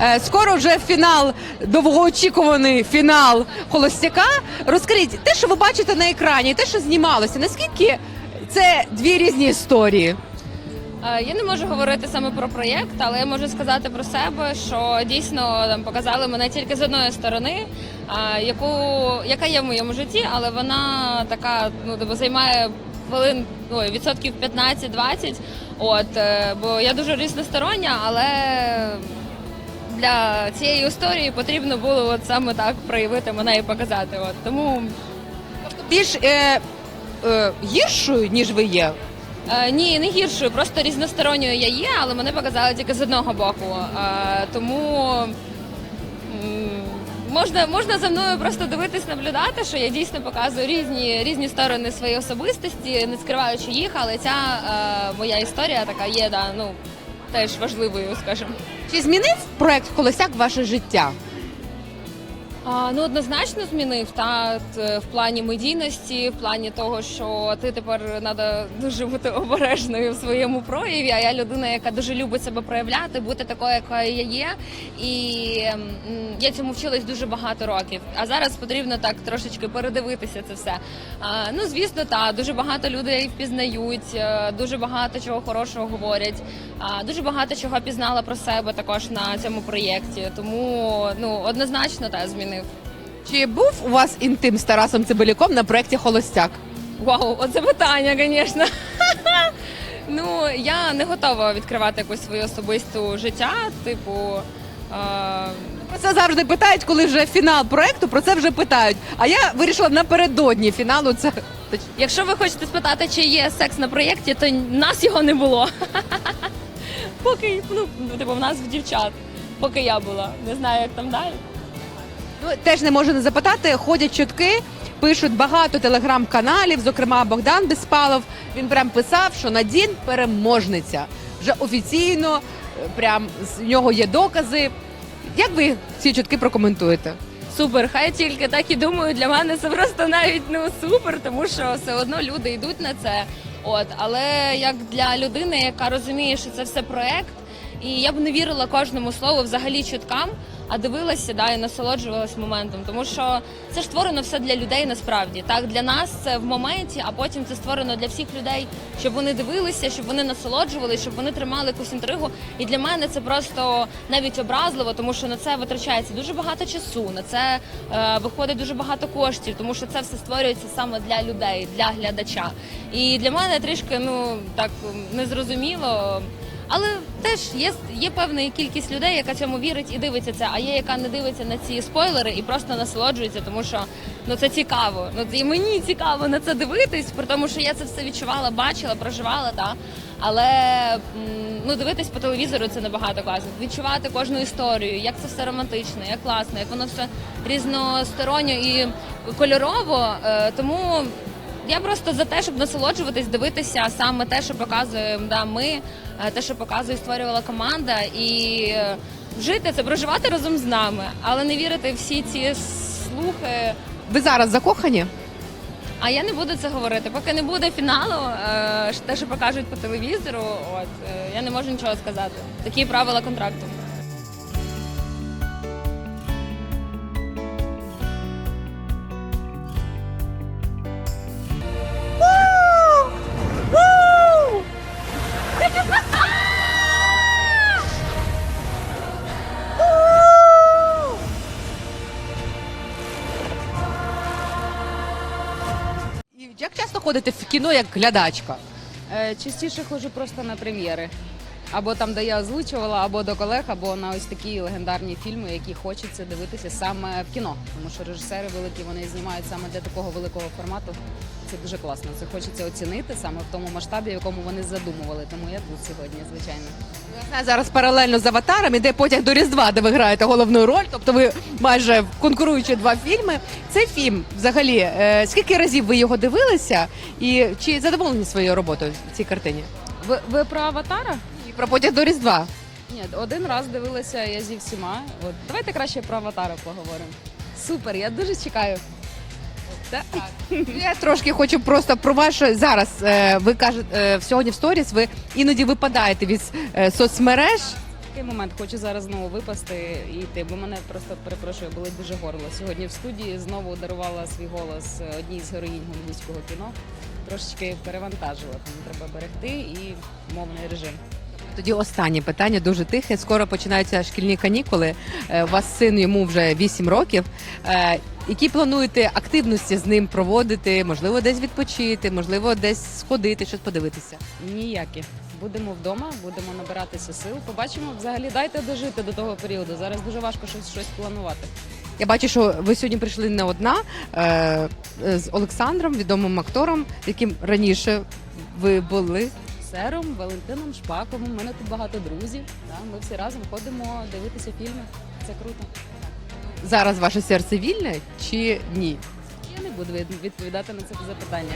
Е, Скоро вже фінал, довгоочікуваний фінал Холостяка. Розкажіть, те, що ви бачите на екрані, те, що знімалося, наскільки це дві різні історії? Е, Я не можу говорити саме про проєкт, але я можу сказати про себе, що дійсно там показали мене тільки з одної сторони, яку яка є в моєму житті, але вона така ну типу, займає хвилин ну, відсотків 15-20. От е, бо я дуже різностороння, але для цієї історії потрібно було от саме так проявити мене і показати. От тому Більш е, е, гіршою, ніж ви є. Е, ні, не гіршою, просто різносторонньою я є, але мене показали тільки з одного боку. Е, тому м, можна, можна за мною просто дивитись, наблюдати, що я дійсно показую різні, різні сторони своєї особистості, не скриваючи їх, але ця е, моя історія така є, да, ну, теж важливою, скажімо. Чи змінив проект Колосяк ваше життя? Ну однозначно змінив та в плані медійності, в плані того, що ти тепер треба дуже бути обережною в своєму прояві. А я людина, яка дуже любить себе проявляти, бути такою, якою я є. І я цьому вчилась дуже багато років. А зараз потрібно так трошечки передивитися це все. Ну звісно, та дуже багато людей впізнають, е, дуже багато чого хорошого говорять. Дуже багато чого пізнала про себе також на цьому проєкті. Тому ну однозначно та змінив. Чи був у вас інтим з Тарасом Цибиляком на проєкті Холостяк? Вау, оце питання, звісно. Ну я не готова відкривати якусь свою особисту життя. Типу, е, Про це завжди питають, коли вже фінал проекту, про це вже питають. А я вирішила напередодні фіналу це. якщо ви хочете спитати, чи є секс на проєкті, то нас його не було. Поки ну, типу, в нас в дівчат, поки я була. Не знаю, як там далі. Ну, теж не можу не запитати. Ходять чутки, пишуть багато телеграм-каналів, зокрема Богдан Безпалов. Він прям писав, що Надін переможниця. Вже офіційно, е, прям з нього є докази. Як ви ці чутки прокоментуєте? Супер, хай тільки так і думаю. Для мене це просто навіть ну супер, тому що все одно люди йдуть на це. От, але як для людини, яка розуміє, що це все проект, і я б не вірила кожному слову взагалі чуткам, а дивилася да, і насолоджувалась моментом. Тому що це ж створено все для людей насправді. Так, для нас це в моменті, а потім це створено для всіх людей, щоб вони дивилися, щоб вони насолоджувалися, щоб вони тримали якусь інтригу. І для мене це просто навіть образливо, тому що на це витрачається дуже багато часу, на це е, виходить дуже багато коштів, тому що це все створюється саме для людей, для глядача. І для мене трішки ну так незрозуміло. Але теж є, є певна кількість людей, яка цьому вірить і дивиться це, а є яка не дивиться на ці спойлери і просто насолоджується, тому що ну це цікаво. Ну і мені цікаво на це дивитись, при тому, що я це все відчувала, бачила, проживала, та але ну дивитись по телевізору це набагато класно. Відчувати кожну історію, як це все романтично, як класно, як воно все різносторонньо і кольорово. Е, тому я просто за те, щоб насолоджуватись, дивитися саме те, що показуємо да, ми, е, те, що показує, створювала команда, і е, жити це проживати разом з нами, але не вірити всі ці слухи. Ви зараз закохані? А я не буду це говорити. Поки не буде фіналу, е, те, що покажуть по телевізору, от я не можу нічого сказати. Такі правила контракту. Як часто ходите в кіно як глядачка? Е, Частіше ходжу просто на прем'єри. Або там, де я озвучувала, або до колег, або на ось такі легендарні фільми, які хочеться дивитися саме в кіно. Тому що режисери великі вони знімають саме для такого великого формату. Це дуже класно. Це хочеться оцінити саме в тому масштабі, в якому вони задумували. Тому я тут сьогодні, звичайно. Я знаю, зараз паралельно з аватаром іде потяг до Різдва, де ви граєте головну роль. Тобто ви майже конкуруючи два фільми. Цей фільм взагалі е, скільки разів ви його дивилися, і чи задоволені своєю роботою в цій картині? Ви, ви про аватара? Про потяг до Різдва. Ні, один раз дивилася я зі всіма. От давайте краще про аватара поговоримо. Супер, я дуже чекаю. Так. Я трошки хочу просто про ваше зараз. е, Ви кажете е, сьогодні в сторіс. Ви іноді випадаєте від е, соцмереж. такий момент. Хочу зараз знову випасти і йти, бо мене просто перепрошую, болить дуже горло. Сьогодні в студії знову дарувала свій голос одній з героїнь голівудського кіно. Трошечки перевантажила, тому треба берегти і мовний режим. Тоді останнє питання дуже тихе. Скоро починаються шкільні канікули. Е, У вас син йому вже 8 років. Е, Які плануєте активності з ним проводити? Можливо, десь відпочити, можливо, десь сходити, щось подивитися. Ніякі. Будемо вдома, будемо набиратися сил. Побачимо. Взагалі дайте дожити до того періоду. Зараз дуже важко щось щось планувати. Я бачу, що ви сьогодні прийшли не одна е, з Олександром, відомим актором, яким раніше ви були. Сером, Валентином Шпаковим. У мене тут багато друзів. Да? Ми всі разом ходимо дивитися фільми. Це круто. Зараз ваше серце вільне чи ні? Я не буду від- відповідати на це запитання.